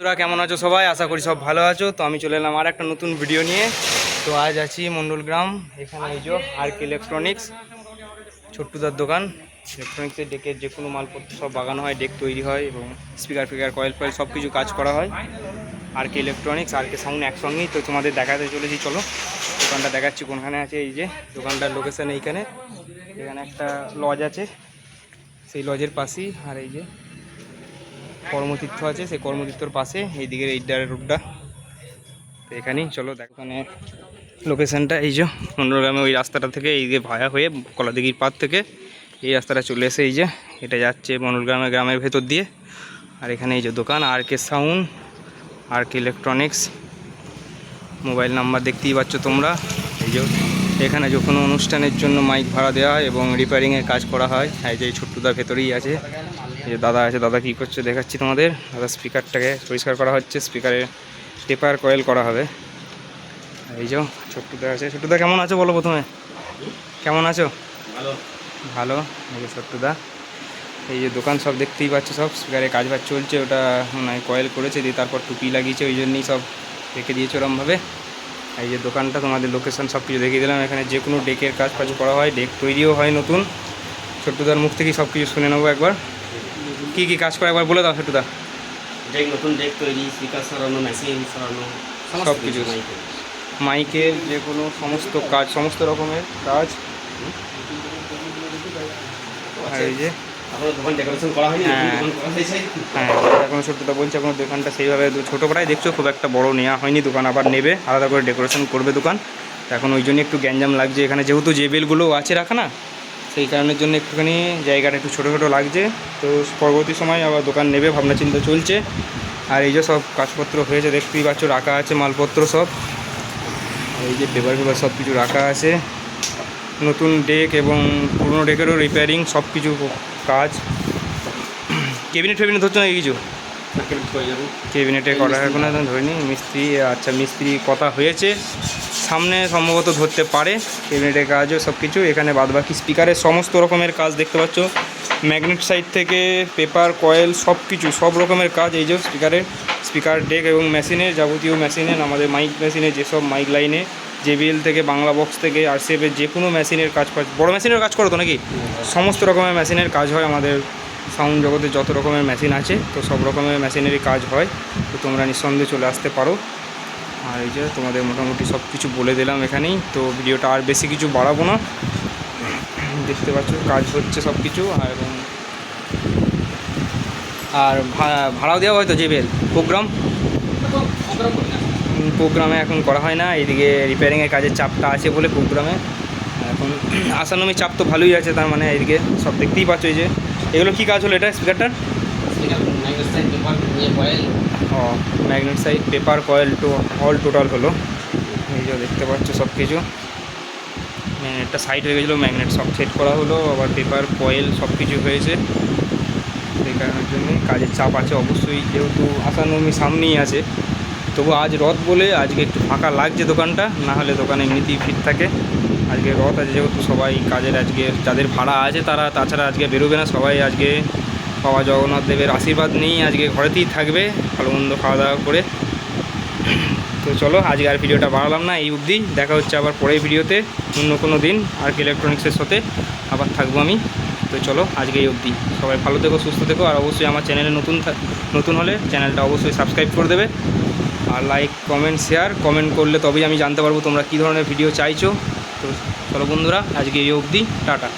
বন্ধুরা, কেমন আছো সবাই? আশা করি সব ভালো আছো। তো আমি চলে এলাম আর একটা নতুন ভিডিও নিয়ে। তো আজ আছি মণ্ডলগ্রাম এখানে এই যে আর কে ইলেকট্রনিক্স ছোট্টুদার দোকান। ইলেকট্রনিক্সের ডেকের যে কোনো মালপত্র সব বাগানো হয়, ডেক তৈরি হয় এবং স্পিকার ফিকার কয়েল ফয়েল সব কিছু কাজ করা হয়। আর কে ইলেকট্রনিক্স আর কে সাউন্ড একসঙ্গেই। তো তোমাদের দেখাতে চলেছি, চলো। দোকানটা দেখাচ্ছি, কোনখানে আছে এই যে। দোকানটার লোকেশান এইখানে। এখানে একটা লজ আছে। সেই লজের পাশেই। আর এই যে কর্মতীর্থ আছে, সেই কর্মতীর্থর পাশে এই দিকের এই রোডটা তো এখানেই চলো দেখো ওখানে লোকেশনটা এই যে মন্ডলগ্রামে ওই রাস্তাটা থেকে এই যে ভায়া হয়ে কলাদিঘির পার থেকে এই রাস্তাটা চলে এসে এই যে এটা যাচ্ছে মন্ডলগ্রামের গ্রামের ভেতর দিয়ে। আর এখানে এই যে দোকান, আর কে সাউন্ড, আর কে ইলেকট্রনিক্স মোবাইল নাম্বার দেখতেই পাচ্ছ তোমরা। এই যে এখানে যে কোনো অনুষ্ঠানের জন্য মাইক ভাড়া দেওয়া হয় এবং রিপেয়ারিংয়ের কাজ করা হয়। এই যে এই ছোট্টদার ভেতরেই আছে। এই যে দাদা আছে দাদা কী করছে দেখাচ্ছি তোমাদের। দাদা স্পিকারটাকে পরিষ্কার করা হচ্ছে স্পিকারে টেপার কয়েল করা হবে। এই যে ছোট্টুদা আছে। ছোট্টুদা কেমন আছো বলো প্রথমে? কেমন আছো? ভালো। ভালো। এই যে ছোট্টুদা। এই যে দোকান সব দেখতেই পাচ্ছ সব স্পিকারে কাজ বাজ চলছে। ওটা মানে কয়েল করেছে দিয়ে তারপর টুপি লাগিয়েছে ওই জন্যই সব রেখে দিয়েছে ওরমভাবে। এই যে দোকানটা তোমাদের লোকেশন সব কিছু দেখিয়ে দিলাম। এখানে যে কোনো ডেকের কাজ ফাজ করা হয় ডেক তৈরিও হয় নতুন। ছোট্টুদার মুখ থেকেই সব কিছু শুনে নেব একবার। কী কী কাজ করে একবার বলে দাও ছোট্টুদা ডেক নতুন ডেক তৈরি স্পিকার সরানো মেশিন সরানো সব কিছু। মাইকে মাইকের যে কোনো সমস্ত কাজ সমস্ত রকমের কাজ। এই যে। হয়নি? হ্যাঁ। হ্যাঁ এখন বলছে এখন দোকানটা সেইভাবে দু- ছোটো পাড়ায় দেখছ খুব একটা বড় নেওয়া হয়নি দোকান আবার নেবে আলাদা করে ডেকোরেশন করবে দোকান। এখন ওই জন্য একটু গ্যাঞ্জাম লাগছে। এখানে যেহেতু যে বেলগুলো আছে রাখা না সেই কারণের জন্য একটুখানি জায়গাটা একটু ছোটো ছোটো লাগছে। তো পরবর্তী সময় আবার দোকান নেবে ভাবনা চিন্তা চলছে। আর এই যে সব কাজপত্র হয়েছে দেখতেই পাচ্ছ রাখা আছে মালপত্র সব। এই যে পেপার পেপার সব কিছু রাখা আছে। নতুন ডেক এবং পুরনো ডেকেরও রিপেয়ারিং সব কিছু কাজ। কেবিনেট ফেবিনেট ধরছো নাকি কিছু? কেবিনেটে করা এখন একদম ধরিনি মিস্ত্রি আচ্ছা মিস্ত্রি কথা হয়েছে? সামনে সম্ভবত ধরতে পারে কেবিনেটের কাজও সব কিছু এখানে বাদবাকি স্পিকারের সমস্ত রকমের কাজ দেখতে পাচ্ছ। ম্যাগনেট সাইড থেকে পেপার, কয়েল সব কিছু সব রকমের কাজ এই যে স্পিকারের, স্পিকার ডেক এবং মেশিনের যাবতীয় মেশিনের, আমাদের মাইক মেশিনে যেসব মাইক লাইনে, জেবিএল থেকে, বাংলা বক্স থেকে আর সেভের যে কোনো মেশিনের কাজ ফাজ বড়ো মেশিনের কাজ করো তো নাকি? সমস্ত রকমের মেশিনের কাজ হয় আমাদের সাউন্ড জগতে, যত রকমের মেশিন আছে, তো সব রকমের মেশিনেরই কাজ হয়। তো তোমরা নিঃসন্দেহে চলে আসতে পারো। আর এই যে তোমাদের মোটামুটি সব কিছু বলে দিলাম এখানেই। তো ভিডিওটা আর বেশি কিছু বাড়াবো না। দেখতে পাচ্ছ, কাজ হচ্ছে সব কিছু আর এবং আর ভাড়াও দেওয়া হয়তো জেবেল প্রোগ্রাম? প্রোগ্রামে এখন করা হয় না। এইদিকে রিপেয়ারিংয়ের কাজের চাপটা আছে বলে প্রোগ্রামে। এখন আসানমি চাপ তো ভালোই আছে, তার মানে এইদিকে সব দেখতেই পাচ্ছ এই যে। এগুলো কী কাজ হলো এটা স্পিকারটার magnet side paper coil to all total হলো। এই যে দেখতে পাচ্ছ সব কিছু ম্যাগনেটটা সাইড হয়ে গেছিল ম্যাগনেট সব সেট করা হলো, আবার পেপার কয়েল সব কিছু হয়েছে। সেই কারণের জন্যই কাজের চাপ আছে অবশ্যই, যেহেতু আসানমি সামনেই আছে। তবু আজ রথ বলে আজকে একটু ফাঁকা লাগছে দোকানটা, না হলে দোকানে এমনিতেই ফিট থাকে। আজকে রথ আছে যেহেতু সবাই কাজের, আজকে যাদের ভাড়া আছে তারা, তাছাড়া আজকে বেরোবে না, সবাই আজকে বাবা জগন্নাথ দেবের আশীর্বাদ নিয়েই আজকে ঘরেতেই থাকবে, ভালো মন্দ খাওয়া দাওয়া করে। তো চলো, আজকে আর ভিডিওটা বাড়ালাম না, এই অবধি। দেখা হচ্ছে আবার পরের ভিডিওতে, অন্য কোনো দিন, আর কি ইলেকট্রনিক্সের সাথে আবার থাকব আমি। তো চলো, আজকে এই অবধি। সবাই ভালো থেকো, সুস্থ থেকো, আর অবশ্যই আমার চ্যানেলে নতুন নতুন হলে চ্যানেলটা অবশ্যই সাবস্ক্রাইব করে দেবে। আর লাইক কমেন্ট শেয়ার কমেন্ট করলে তবেই আমি জানতে পারব তোমরা কী ধরনের ভিডিও চাইছো। তো চলো বন্ধুরা, আজকে এই অবধি, টাটা।